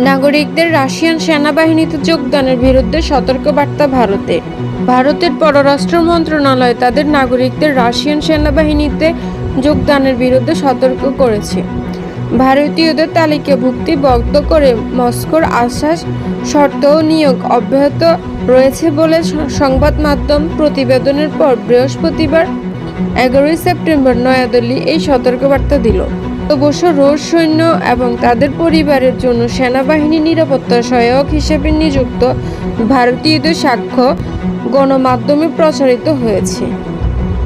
নাগরিকদের রাশিয়ান সেনাবাহিনীতে যোগদানের বিরুদ্ধে সতর্কবার্তা ভারতে। ভারতের পররাষ্ট্র মন্ত্রণালয় তাদের নাগরিকদের রাশিয়ান সেনাবাহিনীতে যোগদানের বিরুদ্ধে সতর্ক করেছে। ভারতীয়দের তালিকাভুক্তি বন্ধ করে মস্কোর আশ্বাস শর্ত নিয়োগ অব্যাহত রয়েছে বলে সংবাদ মাধ্যম প্রতিবেদনের পর বৃহস্পতিবার এগারোই সেপ্টেম্বর নয়াদিল্লি এই সতর্কবার্তা দিল। অবশ্য রুশ সৈন্য এবং তাদের পরিবারের জন্য সেনাবাহিনী নিরাপত্তা সহায়ক হিসেবে নিযুক্ত ভারতীয়দের সাক্ষ্য গণমাধ্যমে প্রচারিত হয়েছে।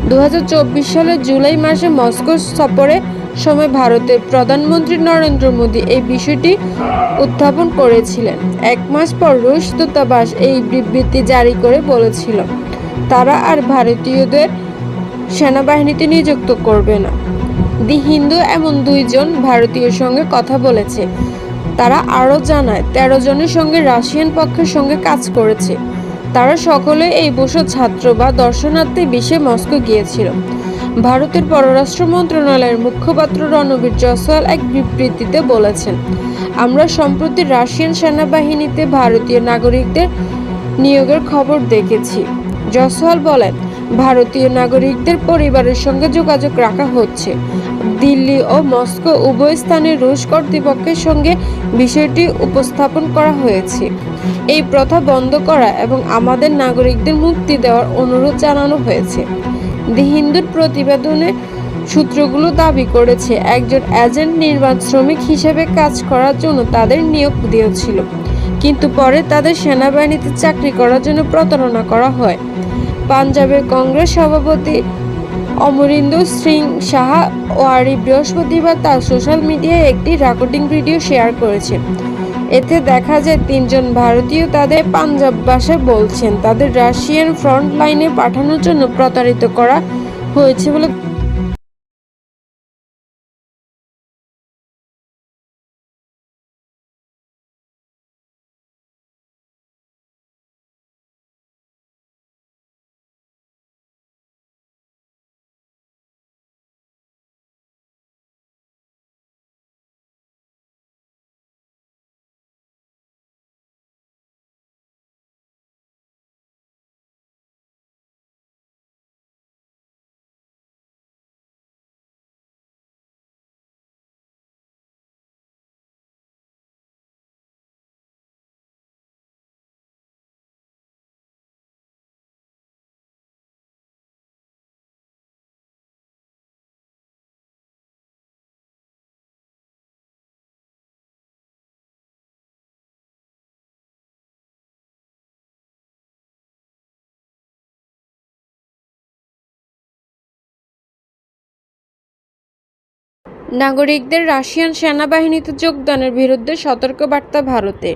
দু হাজার চব্বিশ সালের জুলাই মাসে মস্কো সফরে সময় ভারতের প্রধানমন্ত্রী নরেন্দ্র মোদী এই বিষয়টি উত্থাপন করেছিলেন। এক মাস পর রুশ দূতাবাস এই বিবৃতি জারি করে বলেছিল, তারা আর ভারতীয়দের সেনাবাহিনীতে নিযুক্ত করবে না। দি হিন্দু এমন দুইজন ভারতীয় সঙ্গে কথা বলেছে। তারা আরও জানায়, তেরো জনের সঙ্গে রাশিয়ান পক্ষের সঙ্গে কাজ করেছে। তারা সকলে এই বসে ছাত্র বা দর্শনার্থী বিষয়ে মস্কো গিয়েছিল। ভারতের পররাষ্ট্র মন্ত্রণালয়ের মুখপাত্র রণবীর জয়সওয়াল এক বিবৃতিতে বলেছেন, আমরা সম্প্রতি রাশিয়ান সেনাবাহিনীতে ভারতীয় নাগরিকদের নিয়োগের খবর দেখেছি। জয়সওয়াল বলেন ভারতীয় নাগরিকদের পরিবারের সঙ্গে যোগাযোগ রাখা হচ্ছে। দিল্লি ও মস্কো উভয় স্থানে রুশ কর্তৃপক্ষের সঙ্গে বিষয়টি উপস্থাপন করা হয়েছে। এই প্রথা বন্ধ করা এবং আমাদের নাগরিকদের মুক্তি দেওয়ার অনুরোধ জানানো হয়েছে। দি হিন্দুর প্রতিবেদনে সূত্রগুলো দাবি করেছে, একজন এজেন্ট নির্মাণ শ্রমিক হিসেবে কাজ করার জন্য তাদের নিয়োগ দিয়েছিল, কিন্তু পরে তাদের সেনাবাহিনীতে চাকরি করার জন্য প্রতারণা করা হয়। পাঞ্জাবের কংগ্রেস সভাপতি অমরিন্দর সিং সাহা ওয়ারি বৃহস্পতিবার তার সোশ্যাল মিডিয়ায় একটি রেকর্ডিং ভিডিও শেয়ার করেছে। এতে দেখা যায় তিনজন ভারতীয় তাদের পাঞ্জাব ভাষায় বলছেন, তাদের রাশিয়ান ফ্রন্ট লাইনে পাঠানোর জন্য প্রতারিত করা হয়েছে বলে নাগরিকদের রাশিয়ান সেনাবাহিনীতে যোগদানের বিরুদ্ধে সতর্কবার্তা ভারতে